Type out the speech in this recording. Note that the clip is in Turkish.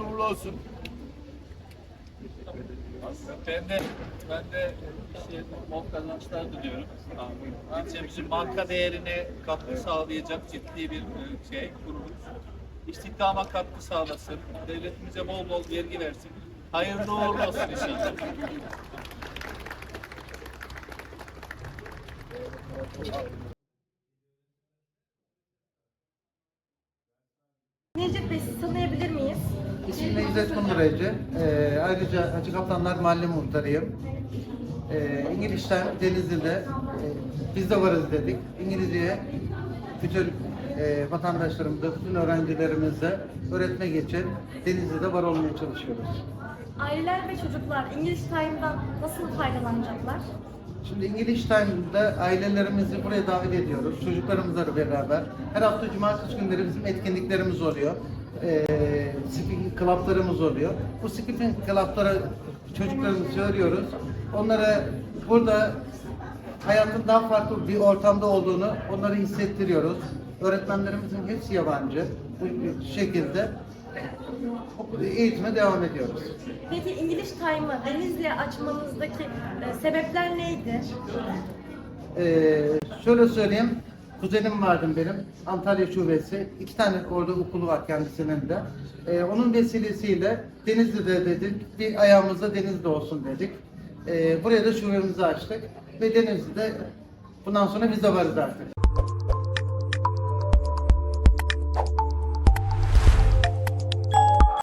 uğurlu olsun. Ben de ben de şey, bol kazançlar diliyorum. İlçemizin marka değerine katkı sağlayacak ciddi bir e, şey kuruluş. İstihdama katkı sağlasın. Devletimize bol bol vergi versin. Hayırlı uğurlu olsun inşallah. Necip Bey sizi tanıyabilir miyiz? İsmim İzzet Kunduracı. Ee, ayrıca Hacı Kaplanlar Mahalle Muhtarıyım. Ee, İngiliz'den Denizli'de e, biz de varız dedik. İngilizceye bütün e, vatandaşlarımıza, bütün öğrencilerimize öğretmek için Denizli'de var olmaya çalışıyoruz. Aileler ve çocuklar İngiliz Time'dan nasıl faydalanacaklar? Şimdi İngiliz Time'da ailelerimizi buraya davet ediyoruz. Çocuklarımızla beraber. Her hafta cumartesi günleri bizim etkinliklerimiz oluyor. Ee, speaking club'larımız oluyor. Bu speaking club'lara çocuklarımızı çağırıyoruz. Onlara burada hayatın daha farklı bir ortamda olduğunu onları hissettiriyoruz. Öğretmenlerimizin hepsi yabancı. Bu şekilde eğitime devam ediyoruz. Peki İngiliz Time'ı Denizli'ye açmanızdaki sebepler neydi? Ee, şöyle söyleyeyim, kuzenim vardı benim, Antalya Şubesi. iki tane orada okulu var kendisinin de. Ee, onun vesilesiyle Denizli'de dedik, bir ayağımızda Denizli olsun dedik. Ee, buraya da şubemizi açtık ve Denizli'de bundan sonra biz de varız artık.